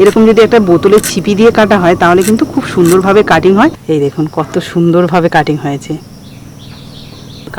এরকম যদি একটা বোতলে ছিপি দিয়ে কাটা হয়, তাহলে কিন্তু খুব সুন্দরভাবে কাটিং হয়। এই দেখুন, কত সুন্দরভাবে কাটিং হয়েছে।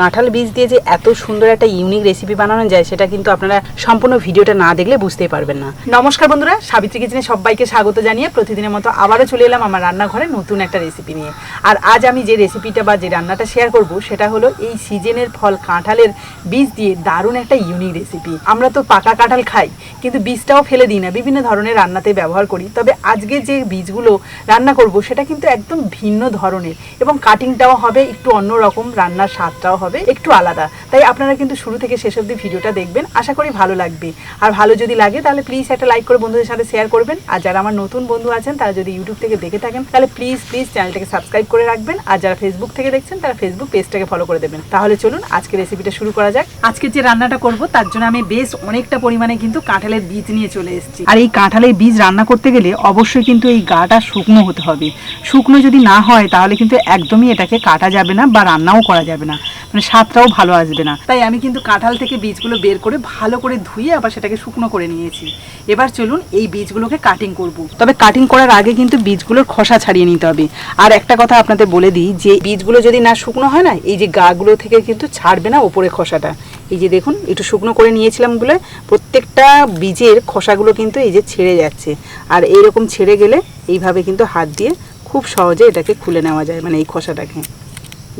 কাঁঠাল বীজ দিয়ে যে এত সুন্দর একটা ইউনিক রেসিপি বানানো যায়, সেটা কিন্তু আপনারা সম্পূর্ণ ভিডিওটা না দেখলে বুঝতেই পারবেন না। নমস্কার বন্ধুরা, সাবিত্রী কিচেনে সবাইকে স্বাগত জানিয়ে প্রতিদিনের মতো আবারও চলে এলাম আমার রান্নাঘরে নতুন একটা রেসিপি নিয়ে। আর আজ আমি যে রেসিপিটা বা যে রান্নাটা শেয়ার করব, সেটা হলো এই সিজনের ফল কাঁঠালের বীজ দিয়ে দারুণ একটা ইউনিক রেসিপি আমরা তো পাকা কাঁঠাল খাই, কিন্তু বীজটাও ফেলে দিই না, বিভিন্ন ধরনের রান্নাতে ব্যবহার করি। তবে আজকে যে বীজগুলো রান্না করব, সেটা কিন্তু একদম ভিন্ন ধরনের এবং কাটিংটাও হবে, একটু অন্যরকম, রান্নার স্বাদটাও হবে। একটু আলাদা। তাই আপনারা কিন্তু শুরু থেকে শেষ অবধি ভিডিওটা দেখবেন। আশা করি ভালো লাগবে। আর ভালো যদি লাগে, তাহলে প্লিজ একটা লাইক করে বন্ধুদের সাথে শেয়ার করবেন। আর যারা আমার নতুন বন্ধু আছেন, তারা যদি ইউটিউব থেকে দেখে থাকেন, তাহলে প্লিজ প্লিজ চ্যানেলটাকে সাবস্ক্রাইব করে রাখবেন। আর যারা ফেসবুক থেকে দেখছেন, তারা ফেসবুক পেজটাকে ফলো করে দেবেন। তাহলে চলুন আজকে রেসিপিটা শুরু করা যাক। আজকে যে রান্নাটা করব, তার জন্য আমি বেশ অনেকটা পরিমাণে কিন্তু কাঁঠালের বীজ নিয়ে চলে এসেছি। আর এই কাঁঠালের বীজ রান্না করতে গেলে অবশ্যই কিন্তু এই গাটা শুকনো হতে হবে। শুকনো যদি না হয়, তাহলে কিন্তু একদমই এটাকে কাটা যাবে না বা রান্নাও করা যাবে না। মানে স্বাদটাও ভালো আসবে না। তাই আমি কিন্তু কাঁঠাল থেকে বীজগুলো বের করে ভালো করে ধুয়ে আবার সেটাকে শুকনো করে নিয়েছি। এবার চলুন এই বীজগুলোকে কাটিং করব। তবে কাটিং করার আগে কিন্তু বীজগুলোর খোসা ছাড়িয়ে নিতে হবে। আর একটা কথা আপনাদের বলে দিই, যে বীজগুলো যদি না শুকনো হয় না, এই যে গাগুলো থেকে কিন্তু ছাড়বে না ওপরে খোসাটা। এই যে দেখুন, একটু শুকনো করে নিয়েছিলাম বলে প্রত্যেকটা বীজের খোসাগুলো কিন্তু এই যে ছেড়ে যাচ্ছে। আর এইরকম ছেড়ে গেলে এইভাবে কিন্তু হাত দিয়ে খুব সহজে এটাকে খুলে নেওয়া যায় মানে এই খোসাটাকে।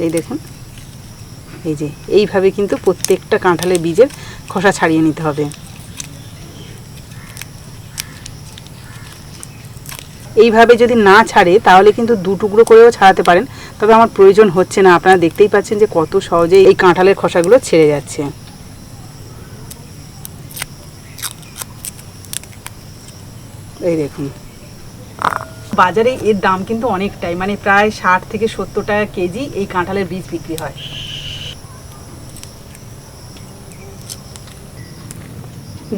এই দেখুন। এই যে, এইভাবে কিন্তু প্রত্যেকটা কাঁঠালের বীজের খোসা ছাড়িয়ে নিতে হবে। এইভাবে যদি না ছাড়ে, তাহলে কিন্তু দু টুকরো করেও ছাড়াতে পারেন। তবে আমার প্রয়োজন হচ্ছে না, আপনারা দেখতেই পাচ্ছেন যে কত সহজে এই কাঁঠালের খোসাগুলো ছেড়ে যাচ্ছে। এই দেখুন। বাজারে এর দাম কিন্তু অনেকটাই মানে প্রায় ষাট থেকে সত্তর টাকা কেজি এই কাঁঠালের বীজ বিক্রি হয়।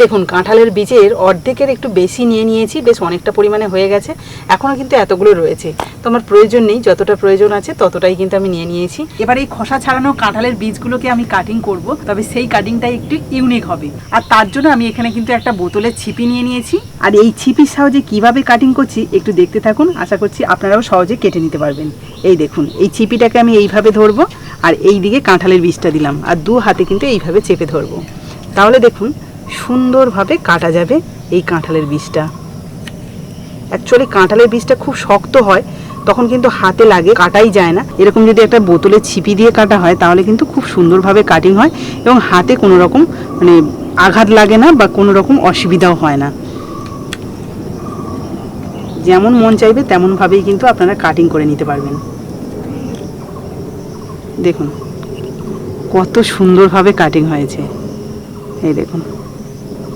দেখুন, কাঁঠালের বীজের অর্ধেকের একটু বেশি নিয়ে নিয়েছি, বেশ অনেকটা পরিমাণে হয়ে গেছে এখনও কিন্তু এতগুলো রয়েছে। তো আমার প্রয়োজন নেই, যতটা প্রয়োজন আছে ততটাই কিন্তু আমি নিয়ে নিয়েছি। এবার এই খোসা ছাড়ানো কাঁঠালের বীজগুলোকে আমি কাটিং করব, তবে সেই কাটিংটাই একটু ইউনিক হবে। আর তার জন্য আমি এখানে কিন্তু একটা বোতলের ছিপি নিয়ে নিয়েছি। আর এই ছিপির সাহায্যে কীভাবে কাটিং করছি একটু দেখতে থাকুন, আশা করছি আপনারাও সহজে কেটে নিতে পারবেন। এই দেখুন, এই ছিপিটাকে আমি এইভাবে ধরবো, আর এই দিকে কাঁঠালের বীজটা দিলাম, আর দু হাতে কিন্তু এইভাবে চেপে ধরবো। তাহলে দেখুন সুন্দরভাবে কাটা যাবে এই কাঁঠালের বীজটা। অ্যাকচুয়ালি কাঁঠালের বীজটা খুব শক্ত হয়, তখন কিন্তু হাতে লাগে, কাটাই যায় না। এরকম যদি একটা বোতলে ছিপি দিয়ে কাটা হয়, তাহলে কিন্তু খুব সুন্দরভাবে কাটিং হয় এবং হাতে কোনো রকম মানে আঘাত লাগে না বা কোনো রকম অসুবিধাও হয় না। যেমন মন চাইবে, তেমনভাবেই কিন্তু আপনারা কাটিং করে নিতে পারবেন। দেখুন, কত সুন্দরভাবে কাটিং হয়েছে। এই দেখুন।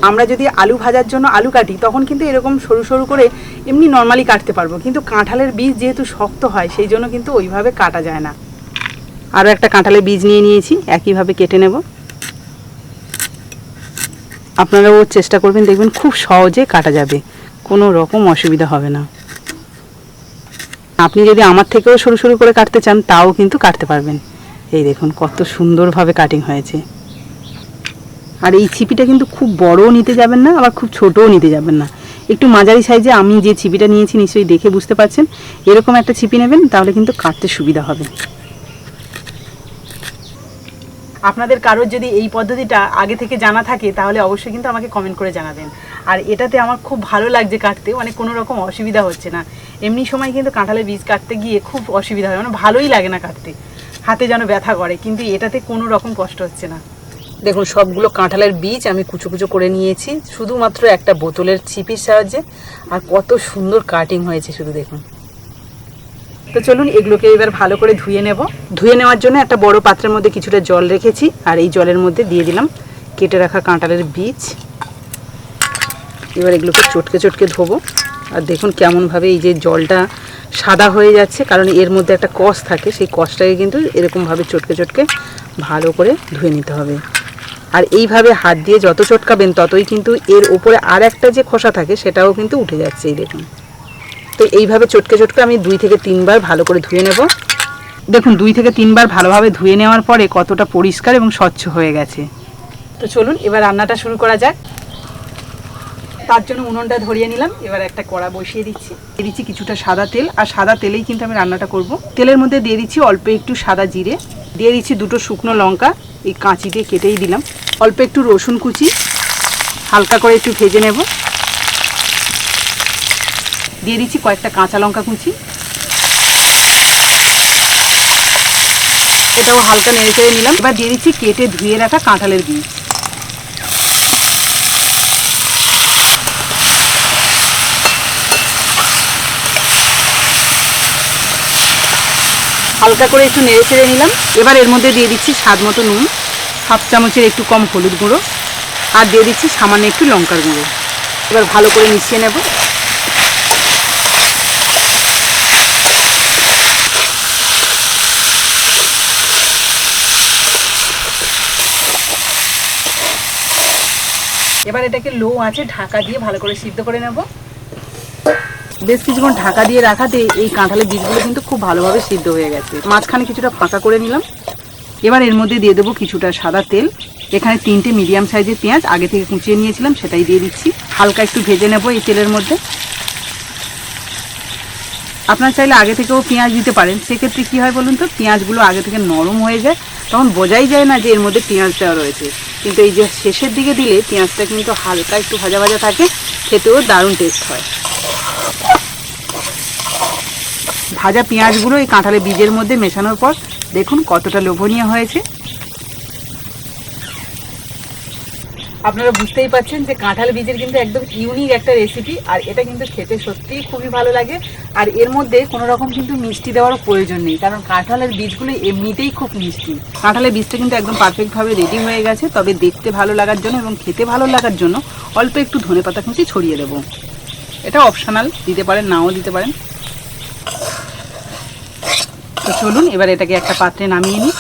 আমরা যদি আলু ভাজার জন্য আলু কাটি, তখন কিন্তু এরকম সরু সরু করে এমনি নর্মালি কাটতে পারব। কিন্তু কাঁঠালের বীজ যেহেতু শক্ত হয়, সেই জন্য কিন্তু ওইভাবে কাটা যায় না। আরও একটা কাঁঠালের বীজ নিয়ে নিয়েছি, একইভাবে কেটে নেব। আপনারাও চেষ্টা করবেন, দেখবেন খুব সহজে কাটা যাবে। কোনো রকম অসুবিধা হবে না। আপনি যদি আমার থেকেও সরু সরু করে কাটতে চান, তাও কিন্তু কাটতে পারবেন। এই দেখুন, কত সুন্দরভাবে কাটিং হয়েছে। আর এই ছিপিটা কিন্তু খুব বড়ও নিতে যাবেন না, আবার খুব ছোটও নিতে যাবেন না। একটু মাঝারি সাইজে আমি যে ছিপিটা নিয়েছি নিশ্চয়ই দেখে বুঝতে পারছেন। এরকম একটা ছিপি নেবেন, তাহলে কিন্তু কাটতে সুবিধা হবে। আপনাদের কারোর যদি এই পদ্ধতিটা আগে থেকে জানা থাকে, তাহলে অবশ্যই কিন্তু আমাকে কমেন্ট করে জানাবেন। আর এটাতে আমার খুব ভালো লাগছে কাটতে মানে কোনো রকম অসুবিধা হচ্ছে না। এমনি সময় কিন্তু কাঁঠালের বীজ কাটতে গিয়ে খুব অসুবিধা হয় মানে ভালোই লাগে না কাটতে। হাতে যেন ব্যথা করে, কিন্তু এটাতে কোনো রকম কষ্ট হচ্ছে না। দেখুন, সবগুলো কাঁঠালের বীজ আমি কুচো কুচো করে নিয়েছি। শুধুমাত্র একটা বোতলের ছিপির সাহায্যে। আর কত সুন্দর কাটিং হয়েছে, শুধু দেখুন। তো চলুন, এগুলোকে এবার ভালো করে ধুয়ে নেব। ধুয়ে নেওয়ার জন্য একটা বড় পাত্রের মধ্যে কিছুটা জল রেখেছি। আর এই জলের মধ্যে দিয়ে দিলাম কেটে রাখা কাঁঠালের বীজ। এবার এগুলোকে চটকে চটকে ধোবো। আর দেখুন কেমনভাবে এই যে জলটা সাদা হয়ে যাচ্ছে, কারণ এর মধ্যে একটা কষ থাকে। সেই কষটাকে কিন্তু এরকমভাবে চটকে চটকে ভালো করে ধুয়ে নিতে হবে। আর এইভাবে হাত দিয়ে যত চটকাবেন ততই কিন্তু এর উপরে আর একটা যে খোসা থাকে সেটাও কিন্তু উঠে যাচ্ছে এই দেখুন। তো এইভাবে চটকে চটকে আমি দুই থেকে তিনবার ভালো করে ধুয়ে নেব। দেখুন, দুই থেকে তিনবার ভালোভাবে ধুয়ে নেওয়ার পরে কতটা পরিষ্কার এবং স্বচ্ছ হয়ে গেছে। তো চলুন, এবার রান্নাটা শুরু করা যাক। তার জন্য উনুনটা ধরিয়ে নিলাম। এবার একটা কড়া বসিয়ে দিচ্ছি। দিয়ে দিচ্ছি কিছুটা সাদা তেল। আর সাদা তেলেই কিন্তু আমি রান্নাটা করব। তেলের মধ্যে দিয়ে দিচ্ছি অল্প একটু সাদা জিরে। দিয়ে দিচ্ছি দুটো শুকনো লঙ্কা। এই কাঁচি দিয়ে কেটেই দিলাম। অল্প একটু রসুন কুচি, হালকা করে একটু ভেজে নেব। দিয়ে দিচ্ছি কয়েকটা কাঁচা লঙ্কা কুচি। এটাও হালকা নেড়ে চেড়ে নিলাম। এবার দিয়ে দিচ্ছি কেটে ধুয়ে রাখা কাঁঠালের বীজ হালকা করে একটু নেড়ে চেড়ে নিলাম। এবার এর মধ্যে দিয়ে দিচ্ছি স্বাদ মতো নুন, হাফ চামচের একটু কম হলুদ গুঁড়ো, আর দিয়ে দিচ্ছি সামান্য একটু লঙ্কার গুঁড়ো। এবার ভালো করে মিশিয়ে নেব। এবার এটাকে লো আছে ঢাকা দিয়ে ভালো করে সিদ্ধ করে নেব। বেশ কিছুক্ষণ ঢাকা দিয়ে রাখাতে এই কাঁঠালের বীজগুলো কিন্তু খুব ভালোভাবে সিদ্ধ হয়ে গেছে। মাঝখানে কিছুটা ফাঁকা করে নিলাম। এবার এর মধ্যে দিয়ে দেবো কিছুটা সাদা তেল। এখানে তিনটে মিডিয়াম সাইজের পেঁয়াজ আগে থেকে কুচিয়ে নিয়েছিলাম, সেটাই দিয়ে দিচ্ছি। হালকা একটু ভেজে নেব এই তেলের মধ্যে। আপনার চাইলে আগে থেকেও পেঁয়াজ দিতে পারেন। সেক্ষেত্রে কী হয় বলুন তো, পেঁয়াজগুলো আগে থেকে নরম হয়ে যায়। তখন বোঝাই যায় না যে এর মধ্যে পেঁয়াজ দেওয়া রয়েছে। কিন্তু এই যে শেষের দিকে দিলে পেঁয়াজটা কিন্তু হালকা একটু ভাজা ভাজা থাকে, খেতেও দারুণ টেস্ট হয়। ভাজা পেঁয়াজগুলো এই কাঁঠালের বীজের মধ্যে মেশানোর পর দেখুন কতটা লোভনীয় হয়েছে। আপনারা বুঝতেই পাচ্ছেন যে কাঁঠাল বীজের কিন্তু একদম ইউনিক একটা রেসিপি আর এটা কিন্তু খেতে সত্যিই খুবই ভালো লাগে। আর এর মধ্যে কোনো রকম কিন্তু মিষ্টি দেওয়ারও প্রয়োজন নেই, কারণ কাঁঠালের বীজগুলো এমনিতেই খুব মিষ্টি। কাঁঠালের বীজটা কিন্তু একদম পারফেক্টভাবে রেডি হয়ে গেছে, তবে দেখতে ভালো লাগার জন্য এবং খেতে ভালো লাগার জন্য অল্প একটু ধনে পাতা কুচি ছড়িয়ে দেবো। এটা অপশনাল দিতে পারেন, নাও দিতে পারেন। তো চলুন, এবার এটাকে একটা পাত্রে নামিয়ে নিই।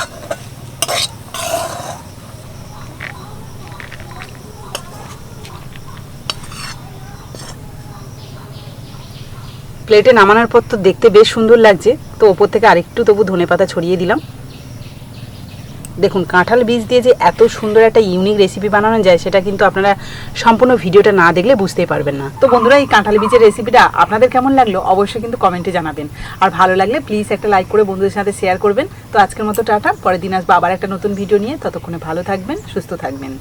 প্লেটে নামানোর পর তো দেখতে বেশ সুন্দর লাগছে। তো ওপর থেকে আরেকটু তবু ধনে পাতা ছড়িয়ে দিলাম। দেখুন, কাঁঠাল বীজ দিয়ে যে এত সুন্দর একটা ইউনিক রেসিপি বানানো যায়, সেটা কিন্তু আপনারা সম্পূর্ণ ভিডিওটা না দেখলে বুঝতেই পারবেন না। তো বন্ধুরা, এই কাঁঠাল বীজের রেসিপিটা আপনাদের কেমন লাগল অবশ্যই কিন্তু কমেন্টে জানাবেন। আর ভালো লাগলে প্লিজ একটা লাইক করে বন্ধুদের সাথে শেয়ার করবেন। তো আজকের মতো টাটা, পরের দিন আসব আবার একটা নতুন ভিডিও নিয়ে। ততক্ষণে ভালো থাকবেন, সুস্থ থাকবেন।